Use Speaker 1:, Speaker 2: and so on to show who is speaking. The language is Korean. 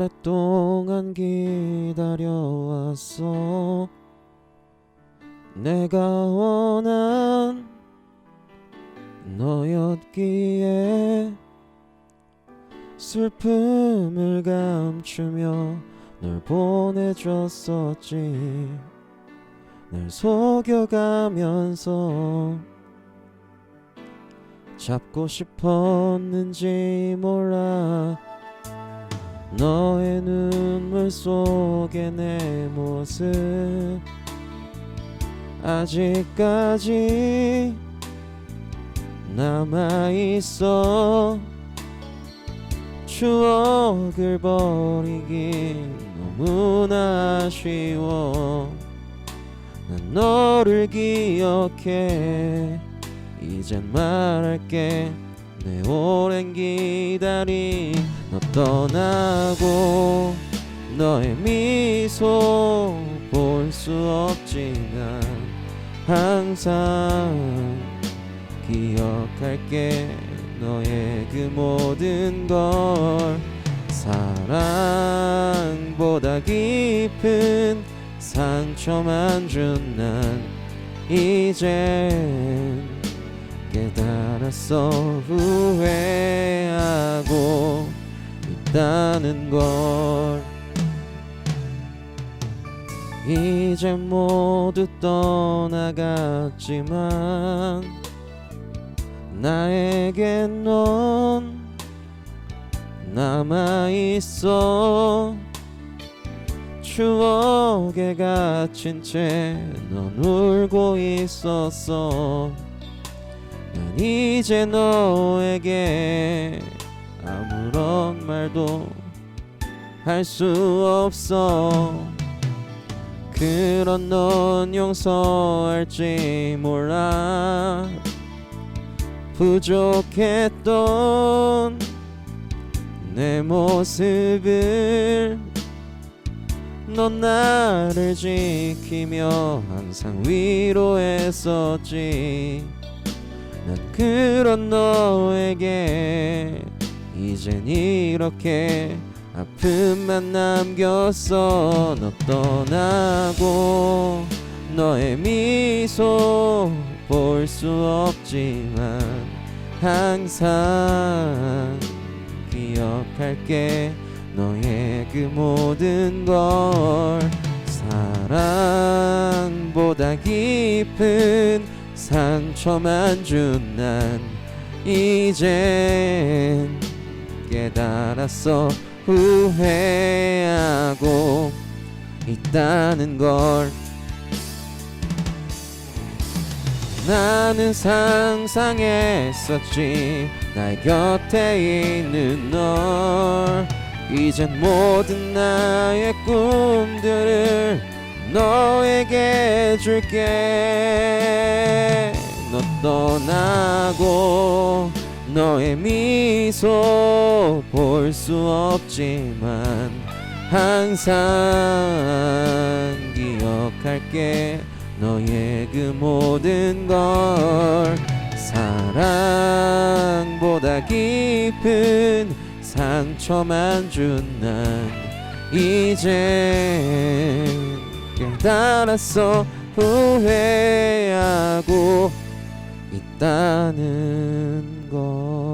Speaker 1: 오랫동안 기다려왔어. 내가 원한 너였기에 슬픔을 감추며 널 보내줬었지. 날 속여가면서 잡고 싶었는지 몰라 너의 눈물 속에 내 모습 아직까지 남아있어. 추억을 버리긴 너무나 아쉬워. 난 너를 기억해. 이젠 말할게. 내 오랜 기다림 너 떠나고 너의 미소 볼 수 없지만 항상 기억할게 너의 그 모든 걸. 사랑보다 깊은 상처만 준 난 이젠 깨달았어 후회하고 있다는 걸 이제 모두 떠나갔지만 나에게 넌 남아있어 추억에 갇힌 채 넌 울고 있었어. 난 이제 너에게 아무런 말도 할 수 없어. 그런 넌 용서할지 몰라. 부족했던 내 모습을 넌 나를 지키며 항상 위로했었지. 난 그런 너에게 이젠 이렇게 아픔만 남겼어. 너 떠나고 너의 미소 볼 수 없지만 항상 기억할게. 너의 그 모든 걸 사랑보다 깊은 상처만 준 난 이젠 깨달았어. 후회하고 있다는 걸. 나는 상상했었지. 나의 곁에 있는 널. 이젠 모든 나의 꿈들을 너에게 줄게. 너 떠나고 너의 미소 볼 수 없지만 항상 기억할게. 너의 그 모든 걸 사랑보다 깊은 상처만 준 난 이제 깨달았어. 후회하고 있다는 걸